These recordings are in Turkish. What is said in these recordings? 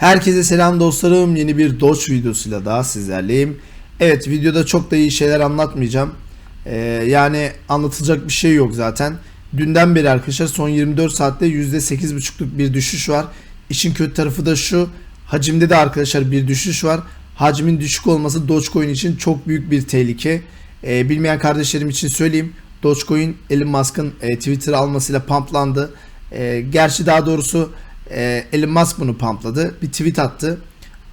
Herkese selam dostlarım. Yeni bir Doge videosuyla daha sizlerleyim. Evet videoda çok da iyi şeyler anlatmayacağım. Ee, yani anlatılacak bir şey yok zaten. Dünden beri arkadaşlar son 24 saatte %8.5'luk bir düşüş var. İşin kötü tarafı da şu. Hacimde de arkadaşlar bir düşüş var. Hacmin düşük olması Dogecoin için çok büyük bir tehlike. Ee, bilmeyen kardeşlerim için söyleyeyim. Dogecoin Elon Musk'ın e, Twitter almasıyla pumplandı. E, gerçi daha doğrusu e, Elon Musk bunu pumpladı. Bir tweet attı.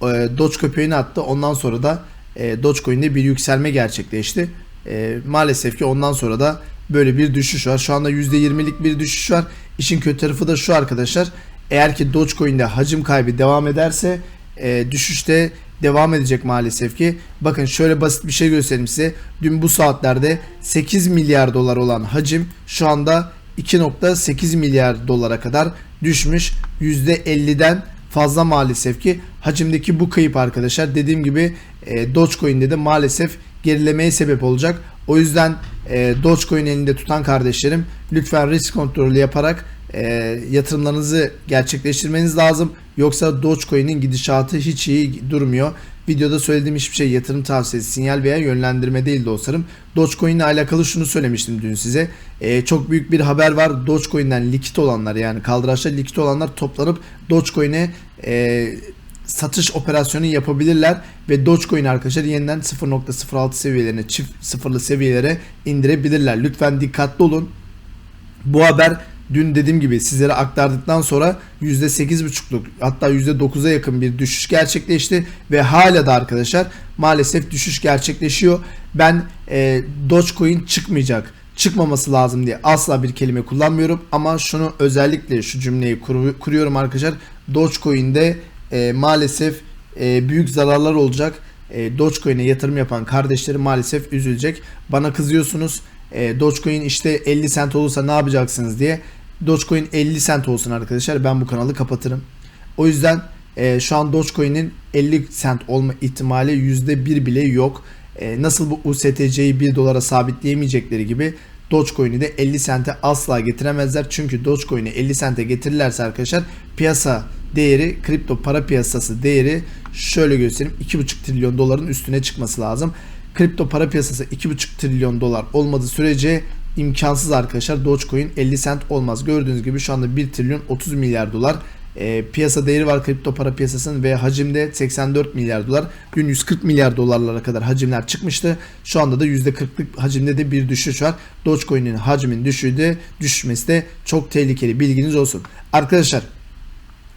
E, Doge köpeğini attı. Ondan sonra da e, Dogecoin'de bir yükselme gerçekleşti. E, maalesef ki ondan sonra da böyle bir düşüş var. Şu anda %20'lik bir düşüş var. İşin kötü tarafı da şu arkadaşlar. Eğer ki Dogecoin'de hacim kaybı devam ederse e, düşüşte devam edecek maalesef ki. Bakın şöyle basit bir şey göstereyim size. Dün bu saatlerde 8 milyar dolar olan hacim şu anda 2.8 milyar dolara kadar düşmüş. %50'den fazla maalesef ki hacimdeki bu kayıp arkadaşlar dediğim gibi e, Dogecoin'de de maalesef gerilemeye sebep olacak. O yüzden e, Dogecoin elinde tutan kardeşlerim lütfen risk kontrolü yaparak e, yatırımlarınızı gerçekleştirmeniz lazım. Yoksa Dogecoin'in gidişatı hiç iyi durmuyor. Videoda söylediğim hiçbir şey yatırım tavsiyesi, sinyal veya yönlendirme değil dostlarım. Dogecoin ile alakalı şunu söylemiştim dün size. Ee, çok büyük bir haber var. Dogecoin'den likit olanlar yani kaldıraçta likit olanlar toplanıp Dogecoin'e e, satış operasyonu yapabilirler ve Dogecoin arkadaşlar yeniden 0.06 seviyelerine çift sıfırlı seviyelere indirebilirler. Lütfen dikkatli olun. Bu haber dün dediğim gibi sizlere aktardıktan sonra %8.5'luk hatta %9'a yakın bir düşüş gerçekleşti ve hala da arkadaşlar maalesef düşüş gerçekleşiyor. Ben e, Dogecoin çıkmayacak çıkmaması lazım diye asla bir kelime kullanmıyorum ama şunu özellikle şu cümleyi kur, kuruyorum arkadaşlar. Dogecoin'de e, maalesef e, büyük zararlar olacak. E, Dogecoin'e yatırım yapan kardeşlerim maalesef üzülecek. Bana kızıyorsunuz. E, Dogecoin işte 50 sent olursa ne yapacaksınız diye. Dogecoin 50 sent olsun arkadaşlar ben bu kanalı kapatırım. O yüzden e, şu an Dogecoin'in 50 sent olma ihtimali %1 bile yok. E, nasıl bu USTC'yi 1 dolara sabitleyemeyecekleri gibi Dogecoin'i de 50 sente asla getiremezler. Çünkü Dogecoin'i 50 sente getirirlerse arkadaşlar piyasa değeri, kripto para piyasası değeri şöyle göstereyim 2,5 trilyon doların üstüne çıkması lazım. Kripto para piyasası 2,5 trilyon dolar olmadığı sürece imkansız arkadaşlar Dogecoin 50 sent olmaz. Gördüğünüz gibi şu anda 1 trilyon 30 milyar dolar e, piyasa değeri var kripto para piyasasının ve hacimde 84 milyar dolar. Dün 140 milyar dolarlara kadar hacimler çıkmıştı. Şu anda da %40'lık hacimde de bir düşüş var. Dogecoin'in hacmin düşüğü de düşmesi de çok tehlikeli. Bilginiz olsun. Arkadaşlar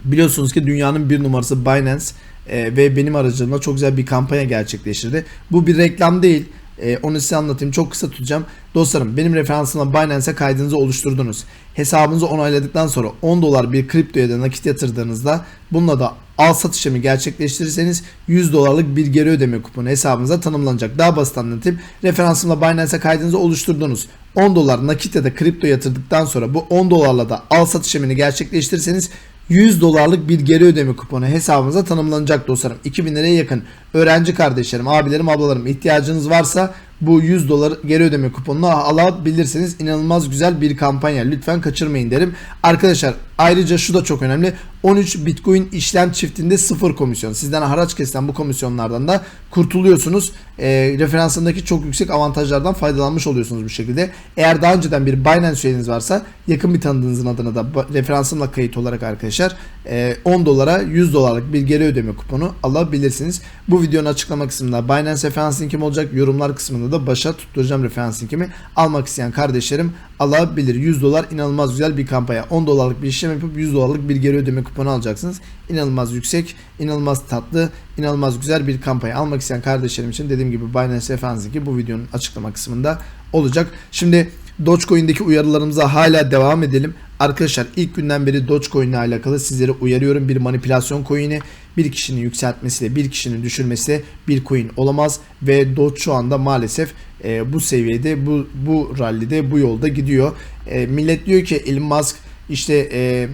biliyorsunuz ki dünyanın bir numarası Binance e, ve benim aracılığımla çok güzel bir kampanya gerçekleştirdi. Bu bir reklam değil. E, onu size anlatayım. Çok kısa tutacağım. Dostlarım benim referansımla Binance'e kaydınızı oluşturdunuz. Hesabınızı onayladıktan sonra 10 dolar bir kriptoya da nakit yatırdığınızda bununla da al satış işlemi gerçekleştirirseniz 100 dolarlık bir geri ödeme kuponu hesabınıza tanımlanacak. Daha basit anlatayım. Referansımla Binance'e kaydınızı oluşturdunuz. 10 dolar nakit ya da kripto yatırdıktan sonra bu 10 dolarla da al satış işlemini gerçekleştirirseniz 100 dolarlık bir geri ödeme kuponu hesabınıza tanımlanacak dostlarım. 2000 liraya yakın öğrenci kardeşlerim, abilerim, ablalarım ihtiyacınız varsa bu 100 dolar geri ödeme kuponunu alabilirsiniz. İnanılmaz güzel bir kampanya. Lütfen kaçırmayın derim. Arkadaşlar ayrıca şu da çok önemli. 13 Bitcoin işlem çiftinde sıfır komisyon. Sizden haraç kesilen bu komisyonlardan da kurtuluyorsunuz. E, referansındaki çok yüksek avantajlardan faydalanmış oluyorsunuz bu şekilde. Eğer daha önceden bir Binance üyeniz varsa yakın bir tanıdığınızın adına da referansımla kayıt olarak arkadaşlar e, 10 dolara 100 dolarlık bir geri ödeme kuponu alabilirsiniz. Bu videonun açıklama kısmında Binance referans linkim olacak. Yorumlar kısmında da başa tutturacağım referans linkimi. Almak isteyen kardeşlerim alabilir. 100 dolar inanılmaz güzel bir kampanya. 10 dolarlık bir işlem yapıp 100 dolarlık bir geri ödeme kuponu alacaksınız. İnanılmaz yüksek, inanılmaz tatlı, inanılmaz güzel bir kampanya. Almak isteyen kardeşlerim için dediğim gibi Binance referans linki bu videonun açıklama kısmında olacak. Şimdi Dogecoin'deki uyarılarımıza hala devam edelim. Arkadaşlar ilk günden beri Dogecoin ile alakalı sizlere uyarıyorum. Bir manipülasyon coin'i bir kişinin yükseltmesiyle bir kişinin düşürmesiyle bir coin olamaz ve Doge şu anda maalesef e, bu seviyede bu bu rallide bu yolda gidiyor. E, millet diyor ki Elon Musk işte e,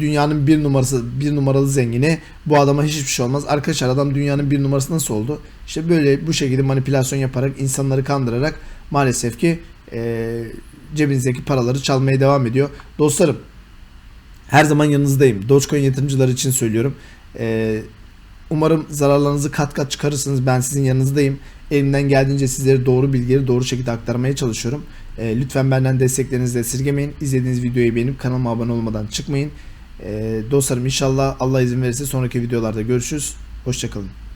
dünyanın bir numarası bir numaralı zengini bu adama hiçbir şey olmaz. Arkadaşlar adam dünyanın bir numarası nasıl oldu? İşte böyle bu şekilde manipülasyon yaparak insanları kandırarak maalesef ki e, cebinizdeki paraları çalmaya devam ediyor. Dostlarım her zaman yanınızdayım. Dogecoin yatırımcıları için söylüyorum. Ee, umarım zararlarınızı kat kat çıkarırsınız. Ben sizin yanınızdayım. Elimden geldiğince sizlere doğru bilgileri doğru şekilde aktarmaya çalışıyorum. Ee, lütfen benden desteklerinizi esirgemeyin. İzlediğiniz videoyu beğenip kanalıma abone olmadan çıkmayın. Ee, dostlarım inşallah Allah izin verirse sonraki videolarda görüşürüz. Hoşçakalın.